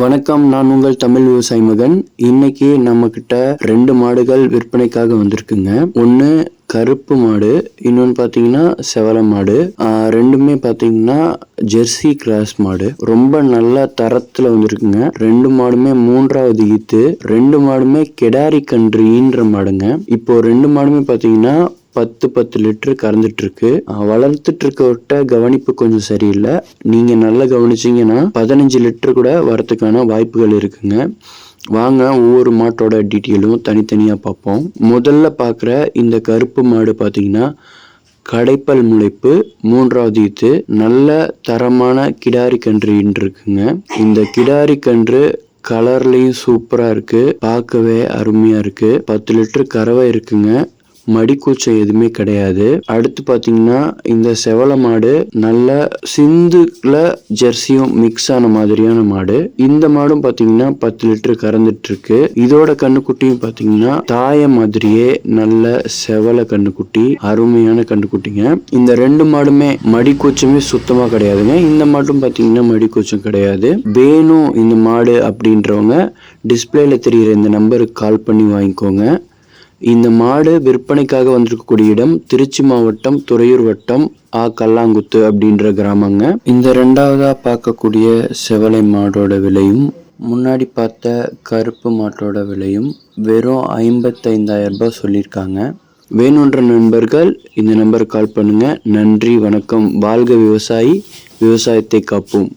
வணக்கம் நான் உங்கள் தமிழ் விவசாயி மகன். இன்னைக்கு நம்ம கிட்ட ரெண்டு மாடுகள் விற்பனைக்காக வந்திருக்குங்க. ஒன்று கருப்பு மாடு இன்னொன்று பார்த்தீங்கன்னா செவல மாடு. ரெண்டுமே பார்த்தீங்கன்னா ஜெர்சி கிராஸ் மாடு. ரொம்ப நல்ல தரத்தில் வந்திருக்குங்க. ரெண்டு மாடுமே மூன்றாவது ஈத்து ரெண்டு மாடுமே கெடாரி கன்று ஈன்ற மாடுங்க. இப்போ ரெண்டு மாடுமே பார்த்தீங்கன்னா பத்து பத்து லிட்டரு கறந்துட்டுருக்கு வளர்த்துட்டு இருக்கவர்கிட்ட கவனிப்பு கொஞ்சம் சரியில்லை. நீங்கள் நல்லா கவனிச்சீங்கன்னா பதினஞ்சு லிட்டரு கூட வரத்துக்கான வாய்ப்புகள் இருக்குங்க. வாங்க ஒவ்வொரு மாட்டோட டீட்டெயிலும் தனித்தனியாக பார்ப்போம். முதல்ல பார்க்குற இந்த கருப்பு மாடு பார்த்தீங்கன்னா கடைப்பல் முளைப்பு மூன்றாவது இது நல்ல தரமான கிடாரி கன்று இருக்குங்க இந்த கிடாரி கன்று கலர்லையும் சூப்பராக இருக்குது பார்க்கவே அருமையாக இருக்குது பத்து லிட்டரு கறவை இருக்குங்க. மடிக்கூச்சம் எதுவுமே கிடையாது. அடுத்து பாத்தீங்கன்னா இந்த செவல மாடு நல்ல சிந்துல ஜெர்சியும் மிக்ஸ் ஆன மாதிரியான மாடு. இந்த மாடும் பாத்தீங்கன்னா பத்து லிட்டர் கறந்துட்டு இருக்கு இதோட கண்ணுக்குட்டியும் பாத்தீங்கன்னா தாய மாதிரியே நல்ல செவல கண்ணுக்குட்டி அருமையான கண்ணுக்குட்டிங்க. இந்த ரெண்டு மாடுமே மடிக்கூச்சமே சுத்தமா கிடையாதுங்க. இந்த மாட்டும் பாத்தீங்கன்னா மடிக்கூச்சம் கிடையாது. வேணும் இந்த மாடு அப்படின்றவங்க டிஸ்பிளேல தெரியிற இந்த நம்பருக்கு கால் பண்ணி வாங்கிக்கோங்க. இந்த மாடு விற்பனைக்காக வந்திருக்கக்கூடிய இடம் திருச்சி மாவட்டம் துறையூர் வட்டம் ஆ கல்லாங்குத்து அப்படின்ற கிராமங்க. இந்த ரெண்டாவதா பார்க்கக்கூடிய செவலை மாடோட விலையும் முன்னாடி பார்த்த கருப்பு மாட்டோட விலையும் வெறும் ஐம்பத்தைந்தாயிரம் ரூபாய் சொல்லியிருக்காங்க. வேணுன்ற நண்பர்கள் இந்த நம்பருக்கு கால் பண்ணுங்க. நன்றி வணக்கம். வாழ்க விவசாயி விவசாயத்தை காப்போம்.